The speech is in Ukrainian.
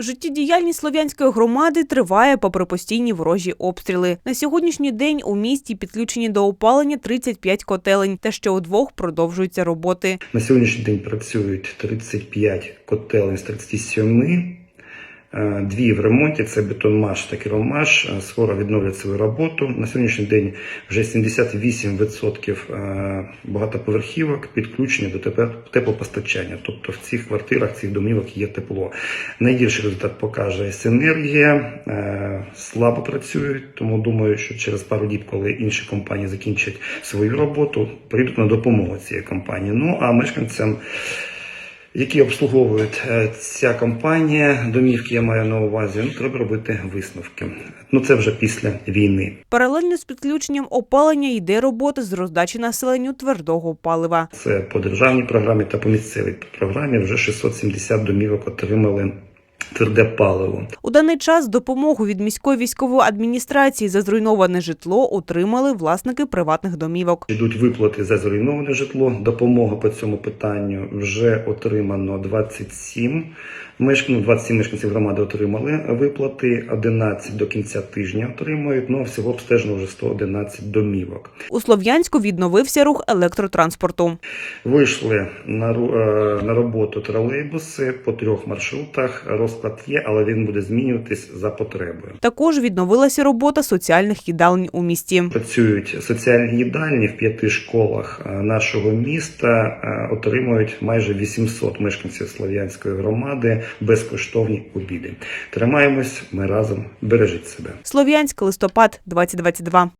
Життєдіяльність слов'янської громади триває попри постійні ворожі обстріли. На сьогоднішній день у місті підключені до опалення 35 котелень, та ще у двох продовжуються роботи. На сьогоднішній день працюють 35 котелень з 37. Е, Дві в ремонті це бетонмаш та керомаш. Е, Скоро відновлять свою роботу. На сьогоднішній день вже 78% е, багатоповерхівок підключені до теплопостачання. Тобто в цих квартирах, цих домівок є тепло. Найгірший результат покаже синергія. Слабо працюють, тому думаю, що через пару діб, коли інші компанії закінчать свою роботу, прийдуть на допомогу цієї компанії. Ну а мешканцям які обслуговують е, ця компанія, домівки я маю на увазі, ну треба робити висновки. Ну це вже після війни. Паралельно з підключенням опалення йде робота з роздачі населенню твердого палива. Це по державній програмі та по місцевій програмі вже 670 домівок отримали тверде паливо. У даний час допомогу від міської військової адміністрації за зруйноване житло отримали власники приватних домівок. Йдуть виплати за зруйноване житло. Допомога по цьому питанню вже отримано 27 мешканців. 27 мешканців громади отримали виплати. 11 до кінця тижня отримують. Ну а всього обстежено вже 111 домівок. У Слов'янську відновився рух електротранспорту. Вийшли на, е, на роботу тролейбуси по трьох маршрутах. Розклад є, але він буде змінюватись за потребою. Також відновилася робота соціальних їдалень у місті. Працюють соціальні їдальні в п'яти школах е, нашого міста. е, Отримують майже 800 мешканців Слов'янської громади безкоштовні обіди. Тримаємось, ми разом бережіть себе. Слов'янськ, листопад, 2022.